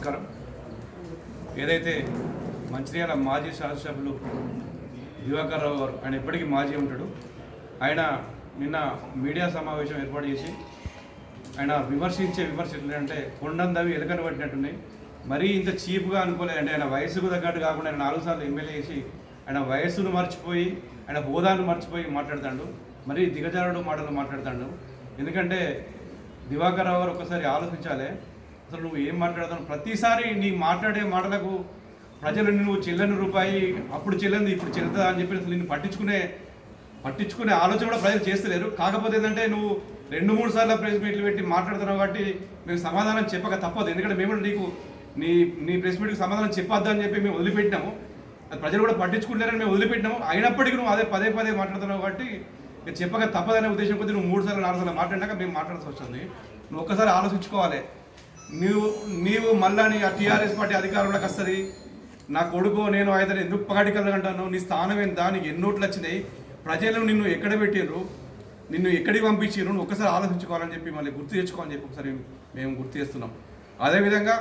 నమస్కారం. ఏదైతే మంచిర్యాల మాజీ శాసనసభ్యులు దివాకర్ రావు గారు ఆయన ఎప్పటికీ మాజీ ఉంటాడు. ఆయన నిన్న మీడియా సమావేశం ఏర్పాటు చేసి ఆయన విమర్శించే విమర్శ ఎట్లంటే కొండందవి ఎదకని పట్టినట్టున్నాయి. మరీ ఇంత చీప్గా అనుకోలేదు ఆయన వయసుకు తగ్గట్టు కాకుండా ఆయన నాలుగు సార్లు ఎమ్మెల్యే చేసి ఆయన వయస్సును మర్చిపోయి ఆయన హోదాను మర్చిపోయి మాట్లాడతాడు. మరీ దిగజారుడు మాటలు మాట్లాడతాడు. ఎందుకంటే దివాకర్ రావు గారు ఒకసారి ఆలోచించాలి అసలు నువ్వు ఏం మాట్లాడతావు? ప్రతిసారి నీ మాట్లాడే మాటలకు ప్రజలు నువ్వు చెల్లని రూపాయి అప్పుడు చెల్లింది ఇప్పుడు చెల్లుతుందా అని చెప్పి అసలు నిన్ను పట్టించుకునే పట్టించుకునే ఆలోచన కూడా ప్రజలు చేస్తలేరు. కాకపోతే ఏంటంటే నువ్వు రెండు మూడు సార్లు ప్రెస్ మీట్లు పెట్టి మాట్లాడుతున్నావు కాబట్టి మేము సమాధానం చెప్పక తప్పదు. ఎందుకంటే మేము కూడా నీకు నీ నీ ప్రెస్ మీట్కి సమాధానం చెప్పొద్దు అని చెప్పి మేము వదిలిపెట్టినాము. అది ప్రజలు కూడా పట్టించుకుంటారని మేము వదిలిపెట్టినాము. అయినప్పటికీ నువ్వు అదే పదే పదే మాట్లాడుతున్నావు కాబట్టి చెప్పక తప్పదనే ఉద్దేశం కొద్దీ నువ్వు మూడు సార్లు నాలుగు సార్లు మాట్లాడినాక మేము మాట్లాడాల్సి వస్తుంది. నువ్వు ఒక్కసారి ఆలోచించుకోవాలి. నీవు నీవు మళ్ళా నీ టీఆర్ఎస్ పార్టీ అధికారంలోకి వస్తుంది. నా కొడుకు నేను అయితే ఎందుకు పగాటికల్లా అంటాను? నీ స్థానం ఎంత నీకు ఎన్నోట్లు వచ్చినాయి? ప్రజలు నిన్ను ఎక్కడ పెట్టిండ్రు? నిన్ను ఎక్కడికి పంపించారు నువ్వు ఒకసారి ఆలోచించుకోవాలని చెప్పి మళ్ళీ గుర్తు తెచ్చుకోవాలని చెప్పి ఒకసారి మేము గుర్తు చేస్తున్నాం. అదేవిధంగా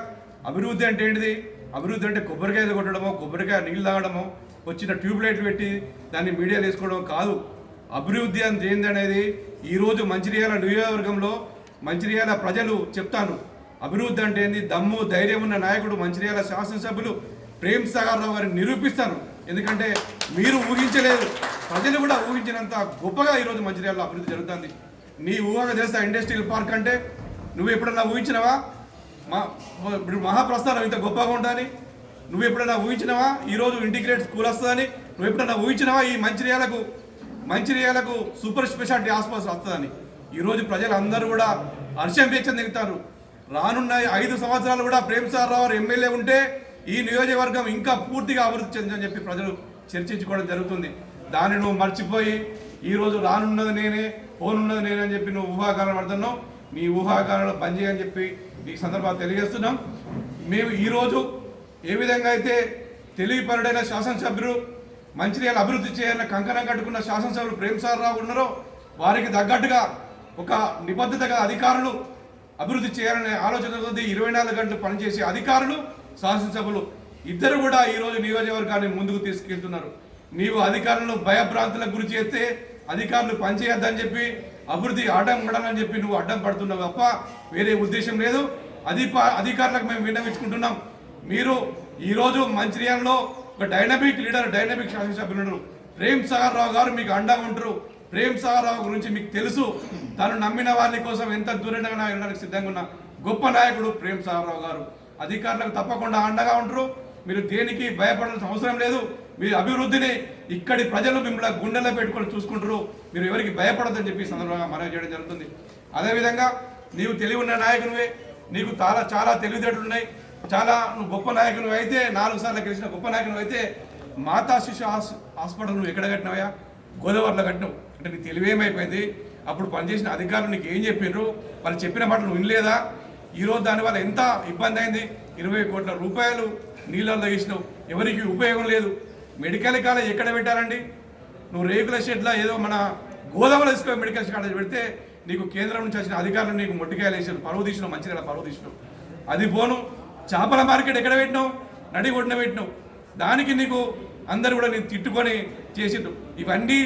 అభివృద్ధి అంటే ఏంటిది? అభివృద్ధి అంటే కొబ్బరికాయలు కొట్టడమో కొబ్బరికాయ నీళ్ళు తాగడమో వచ్చిన ట్యూబ్లైట్ పెట్టి దాన్ని మీడియాలో వేసుకోవడం కాదు. అభివృద్ధి అంటే ఏందనేది ఈరోజు మంచిర్యాల నియోజకవర్గంలో మంచిర్యాల ప్రజలు చెప్తాను అభివృద్ధి అంటే ఏంది? దమ్ము ధైర్యం ఉన్న నాయకుడు మంచిర్యాల శాసనసభ్యులు ప్రేమ్ సాగర్ రావు గారిని నిరూపిస్తాను ఎందుకంటే మీరు ఊహించలేదు. ప్రజలు కూడా ఊహించినంత గొప్పగా ఈరోజు మంచిర్యాలలో అభివృద్ధి జరుగుతుంది. నీ ఊహగా తెలుసా ఇండస్ట్రియల్ పార్క్ అంటే? నువ్వు ఎప్పుడన్నా ఊహించినవా? మా ఇప్పుడు మహాప్రస్థానం ఇంత గొప్పగా ఉందని? నువ్వు ఎప్పుడైనా ఊహించినవా? ఈరోజు ఇంటిగ్రేట్ స్కూల్ వస్తుందని? నువ్వు ఎప్పుడైనా ఊహించినవా ఈ మంచిర్యాలకు మంచిర్యాలకు సూపర్ స్పెషాలిటీ హాస్పిటల్ వస్తుందని? ఈరోజు ప్రజలందరూ కూడా హర్షం వ్యక్తం దిగుతారు రానున్న ఐదు సంవత్సరాలు కూడా ప్రేమ్ సార్ రావు ఎమ్మెల్యే ఉంటే ఈ నియోజకవర్గం ఇంకా పూర్తిగా అభివృద్ధి చెందని చెప్పి ప్రజలు చర్చించుకోవడం జరుగుతుంది. దాన్ని నువ్వు మర్చిపోయి ఈరోజు రానున్నది నేనే పోనున్నది నేనే అని చెప్పి నువ్వు ఊహాగానం పడుతున్నావు. మీ ఊహాగానాలు పనిచేయని చెప్పి ఈ సందర్భాలు తెలియజేస్తున్నాం. మేము ఈరోజు ఏ విధంగా అయితే తెలివిపరుడైన శాసనసభ్యులు మంచిర్యాల అభివృద్ధి చేయాలని కంకణం కట్టుకున్న శాసనసభ్యులు ప్రేమ్ సార్ రావు ఉన్నారో వారికి తగ్గట్టుగా ఒక నిబద్ధతగా అధికారులు అభివృద్ధి చేయాలనే ఆలోచనతో ఇరవై నాలుగు గంటలు పనిచేసే అధికారులు శాసనసభలు ఇద్దరు కూడా ఈరోజు నియోజకవర్గాన్ని ముందుకు తీసుకెళ్తున్నారు. నీవు అధికారులను భయభ్రాంతులకు గురి చేస్తే అధికారులు పనిచేయొద్దని చెప్పి అభివృద్ధి అడ్డం పడాలని చెప్పి నువ్వు అడ్డం పడుతున్నావు తప్ప వేరే ఉద్దేశం లేదు. అది అధికారులకు మేము విన్నవించుకుంటున్నాం. మీరు ఈరోజు మంచిర్యాలలో ఒక డైనమిక్ లీడర్ డైనమిక్ శాసనసభ్యులు ఉన్నారు. ప్రేమ్ సాగర్ రావు గారు మీకు అండగా ఉంటారు. ప్రేమ్ సాగరావు గురించి మీకు తెలుసు. తను నమ్మిన వారి కోసం ఎంత దూరంగా వెళ్ళడానికి సిద్ధంగా ఉన్న గొప్ప నాయకుడు ప్రేమ్ సాగరావు గారు. అధికారులకు తప్పకుండా అండగా ఉంటారు. మీరు దేనికి భయపడాల్సిన అవసరం లేదు. మీ అభివృద్ధిని ఇక్కడి ప్రజలు మిమ్మల్ని గుండెల్లో పెట్టుకొని చూసుకుంటారు. మీరు ఎవరికి భయపడదని చెప్పి సందర్భంగా మనవి చేయడం జరుగుతుంది. అదేవిధంగా నీవు తెలివి ఉన్న నాయకునివే. నీకు చాలా చాలా తెలివితేటలు ఉన్నాయి. చాలా నువ్వు గొప్ప నాయకునివి అయితే నాలుగు సార్లు గెలిచిన గొప్ప నాయకునివి అయితే మాతా శిశు హాస్ హాస్పిటల్ నువ్వు ఎక్కడ కట్టినవయా గోదావరిలో కట్టినావు. అంటే నీకు తెలివేమైపోయింది. అప్పుడు పనిచేసిన అధికారులు నీకు ఏం చెప్పిండ్రు వాళ్ళు చెప్పిన మాటలు నువ్వు వినలేదా? ఈరోజు దానివల్ల ఎంత ఇబ్బంది అయింది? ఇరవై కోట్ల రూపాయలు నీళ్ళల్లో వేసినావు. ఎవరికి ఉపయోగం లేదు. మెడికల్ కాలేజ్ ఎక్కడ పెట్టారండి నువ్వు రేకుల షెడ్లో ఏదో మన గోదావరి ఇసుక మెడికల్ కాలేజ్ పెడితే నీకు కేంద్రం నుంచి వచ్చిన అధికారులు నీకు మొట్టికాయలు వేసారు పరువు తీసినావు మంచిగా పరువు తీసినావు. అది పోను. చేపల మార్కెట్ ఎక్కడ పెట్టినావు? నడి ఒడిన పెట్టినావు. దానికి నీకు అందరు కూడా నేను తిట్టుకొని చేసిండు ఇవన్నీ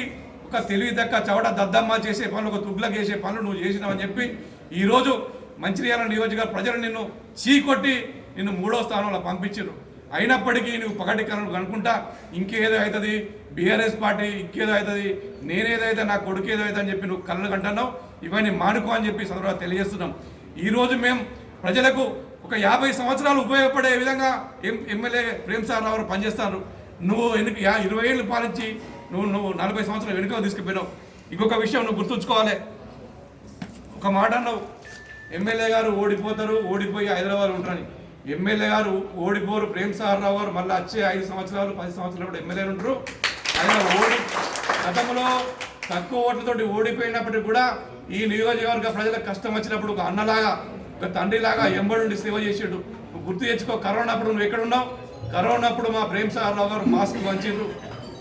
ఒక తెలివి దక్క చవడ దద్దమ్మ చేసే పనులు ఒక తుగ్లకి చేసే పనులు నువ్వు చేసినావని చెప్పి ఈరోజు మంచిర్యాల నియోజకవర్గ ప్రజలు నిన్ను చీకొట్టి నిన్ను మూడో స్థానంలో పంపించారు అయినప్పటికీ నువ్వు పగటి కనులు కనుక్కుంటా ఇంకేదో అవుతుంది బీఆర్ఎస్ పార్టీ ఇంకేదో అవుతుంది నేనేదైతే నా కొడుకు ఏదో అవుతుంది అని చెప్పి నువ్వు కళ్ళు కంటున్నావు ఇవన్నీ మానుకో అని చెప్పి సందర్భంగా తెలియజేస్తున్నాం. ఈరోజు మేము ప్రజలకు ఒక యాభై సంవత్సరాలు ఉపయోగపడే విధంగా ఎం ఎమ్మెల్యే ప్రేమ్ సార్ రావు పనిచేస్తారు. నువ్వు ఎన్నిక యా- ఇరవై ఏళ్ళు పాలించి నువ్వు నువ్వు నలభై సంవత్సరాలు వెనుక తీసుకుపోయినావు? ఇంకొక విషయం నువ్వు గుర్తుంచుకోవాలి. ఒక మాట అన్నావు. ఎమ్మెల్యే గారు ఓడిపోతారు ఓడిపోయి హైదరాబాద్ ఉంటారని. ఎమ్మెల్యే గారు ఓడిపోరు ప్రేమ్ సాగర్ రావు గారు మళ్ళీ వచ్చే ఐదు సంవత్సరాలు పది సంవత్సరాలు కూడా ఎమ్మెల్యేలు ఉంటారు. ఆయన ఓడి గతంలో తక్కువ ఓట్లతోటి ఓడిపోయినప్పటికీ కూడా ఈ నియోజకవర్గ ప్రజలకు కష్టం వచ్చినప్పుడు ఒక అన్నలాగా ఒక తండ్రిలాగా ఎంబడుండి సేవ చేసాడు. నువ్వు గుర్తు తెచ్చుకో కరోనా అప్పుడు నువ్వు ఎక్కడున్నావు కరోనా అప్పుడు మా ప్రేమ్ సాగర్ గారు మాస్క్ పంచిండ్రు.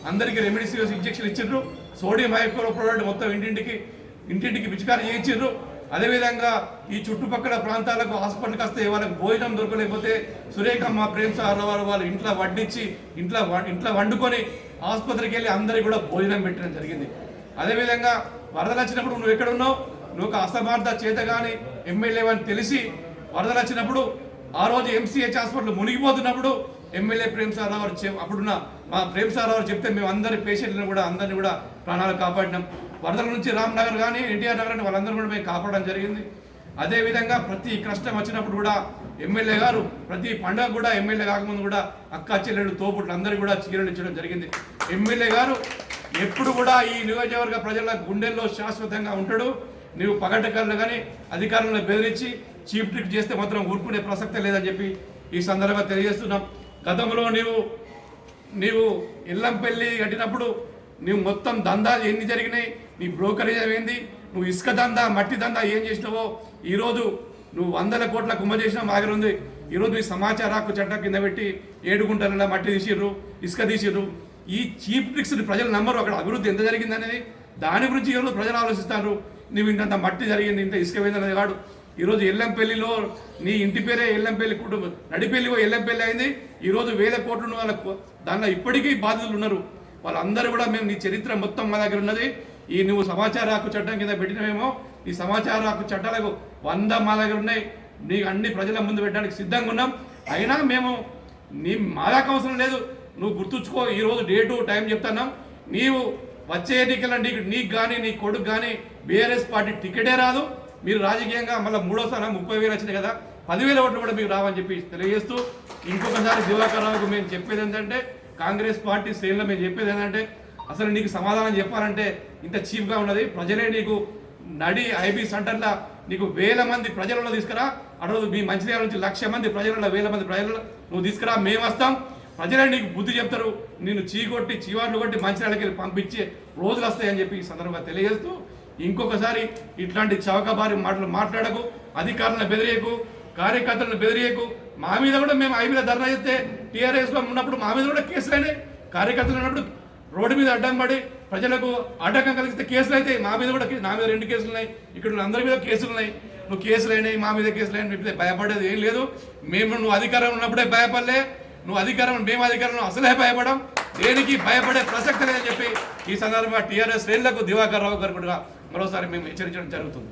అందరికీ రెమిడిసివియస్ ఇంజెక్షన్ ఇచ్చిండ్రు. సోడియం ప్రోడక్ట్ మొత్తం ఇంటింటికి ఇంటింటికి పిచికారి చేయించారు అదేవిధంగా ఈ చుట్టుపక్కల ప్రాంతాలకు హాస్పిటల్కి వస్తే వాళ్ళకి భోజనం దొరకలేకపోతే సురేఖ మా ప్రేమ్ సార్ వారు వాళ్ళు ఇంట్లో వడ్డించి ఇంట్లో వ- ఇంట్లో వండుకొని ఆసుపత్రికి వెళ్ళి అందరికి కూడా భోజనం పెట్టడం జరిగింది. అదేవిధంగా వరదలు వచ్చినప్పుడు నువ్వు ఎక్కడ ఉన్నావు? నువ్వు ఒక అసమర్థ చేత కానీ ఎమ్మెల్యే అని తెలిసి వరదలు వచ్చినప్పుడు ఆ రోజు ఎంసీహెచ్ హాస్పిటల్ మునిగిపోతున్నప్పుడు ఎమ్మెల్యే ప్రేమ్ సార్ గారు చెప్ అప్పుడున్న మా ప్రేమ్ సార్ గారు చెప్తే మేము అందరి పేషెంట్లను కూడా అందరిని కూడా ప్రాణాలు కాపాడినాం. వరదల నుంచి రామ్ నగర్ కానీ ఎన్టీఆర్ నగర్ అని వాళ్ళందరూ కూడా మేము కాపాడడం జరిగింది. అదేవిధంగా ప్రతి కష్టం వచ్చినప్పుడు కూడా ఎమ్మెల్యే గారు ప్రతి పండుగ కూడా ఎమ్మెల్యే కాకముందు కూడా అక్క చెల్లెళ్ళు తోపుట్లు అందరికీ కూడా చీరలించడం ఇచ్చడం జరిగింది. ఎమ్మెల్యే గారు ఎప్పుడు కూడా ఈ నియోజకవర్గ ప్రజల గుండెల్లో శాశ్వతంగా ఉంటాడు. నీవు పగటకల్లో కానీ అధికారులను బెదిరించి చీఫ్ ట్రిక్ చేస్తే మాత్రం ఊరుకునే ప్రసక్తే లేదని చెప్పి ఈ సందర్భంగా తెలియజేస్తున్నాం. గతంలో నీవు నీవు ఇల్లంపల్లి కట్టినప్పుడు నువ్వు మొత్తం దందాలు ఎన్ని జరిగినాయి? నీ బ్రోకరేజ్ ఏంది నువ్వు ఇసుక దందా మట్టి దందా ఏం చేసినావో? ఈరోజు నువ్వు వందల కోట్ల కుమ్మ చేసిన మాగర ఉంది. ఈరోజు ఈ సమాచార హక్కు చట్టం కింద పెట్టి ఏడు మట్టి తీసిర్రు ఇసుక తీసిర్రు. ఈ చీప్ ట్రిక్స్ని ప్రజలు నమ్మరు. అక్కడ అభివృద్ధి ఎంత జరిగింది అనేది దాని గురించి ఈరోజు ప్రజలు ఆలోచిస్తారు. నువ్వు ఇంతంత మట్టి జరిగింది ఇంత ఇసుక పోయిందనేది కాదు. ఈరోజు ఎల్లంపల్లిలో నీ ఇంటి పేరే ఎల్లంపల్లి కుటుంబం. నడిపెల్లి ఎల్లంపల్లి అయింది. ఈరోజు వేల కోట్లు వాళ్ళ వాళ్ళకు దానిలో ఇప్పటికీ బాధితులు ఉన్నారు. వాళ్ళందరూ కూడా మేము నీ చరిత్ర మొత్తం మా దగ్గర ఉన్నది. ఈ నువ్వు సమాచార హక్కు చట్టం కింద పెట్టినవేమో ఈ సమాచార హక్కు చట్టాలకు వంద మా దగ్గర ఉన్నాయి. నీకు అన్ని ప్రజల ముందు పెట్టడానికి సిద్ధంగా ఉన్నాం. అయినా మేము నీ మా దాకా అవసరం లేదు. నువ్వు గుర్తుంచుకో ఈరోజు డేటు టైం చెప్తున్నాం. నీవు వచ్చే ఎన్నికల నీకు నీకు కానీ నీ కొడుకు కానీ బీఆర్ఎస్ పార్టీ టికెటే రాదు. మీరు రాజకీయంగా మళ్ళీ మూడోసారి ముప్పై వేలు వచ్చింది కదా పదివేల ఓట్లు కూడా మీకు రావని చెప్పి తెలియజేస్తూ ఇంకొకసారి దివాకర్ రావుకు మేము చెప్పేది ఏంటంటే కాంగ్రెస్ పార్టీ శ్రేణిలో మేము చెప్పేది ఏంటంటే అసలు నీకు సమాధానం చెప్పాలంటే ఇంత చీప్గా ఉన్నది ప్రజలే నీకు నడి ఐబీ సెంటర్లో నీకు వేల మంది ప్రజలలో తీసుకురా అటు మీ మంచిర్యాల నుంచి లక్ష మంది ప్రజలలో వేల మంది ప్రజలలో నువ్వు తీసుకురా మేము వస్తాం. ప్రజలే నీకు బుద్ధి చెప్తారు నిన్ను చీకొట్టి చీవాట్లు కొట్టి మంచిర్యాలకి వెళ్ళి పంపించే రోజులు వస్తాయని చెప్పి ఈ సందర్భంగా తెలియజేస్తూ ఇంకొకసారి ఇట్లాంటి చౌకబారి మాటలు మాట్లాడకు అధికారులను బెదిరియకు కార్యకర్తలను బెదిరియకు. మా మీద కూడా మేము ఐ మీద ధర్నా చేస్తే టీఆర్ఎస్లో ఉన్నప్పుడు మా మీద కూడా కేసులైనాయి. కార్యకర్తలు ఉన్నప్పుడు రోడ్డు మీద అడ్డం పడి ప్రజలకు ఆటంకం కలిగిస్తే కేసులు అయితే మా మీద కూడా నా మీద రెండు కేసులు ఉన్నాయి. ఇక్కడ అందరి మీద కేసులు ఉన్నాయి. నువ్వు కేసులు అయినాయి మా మీద కేసులు అయినాయి చెప్తే భయపడేది ఏం లేదు. మేము నువ్వు అధికారం ఉన్నప్పుడే భయపడలే. నువ్వు అధికారం మేము అధికారంలో అసలే భయపడం. దేనికి భయపడే ప్రసక్తి లేదని చెప్పి ఈ సందర్భంగా టీఆర్ఎస్ శ్రేణులకు దివాకర్ రావు గారు కూడా మరోసారి మేము హెచ్చరించడం జరుగుతుంది.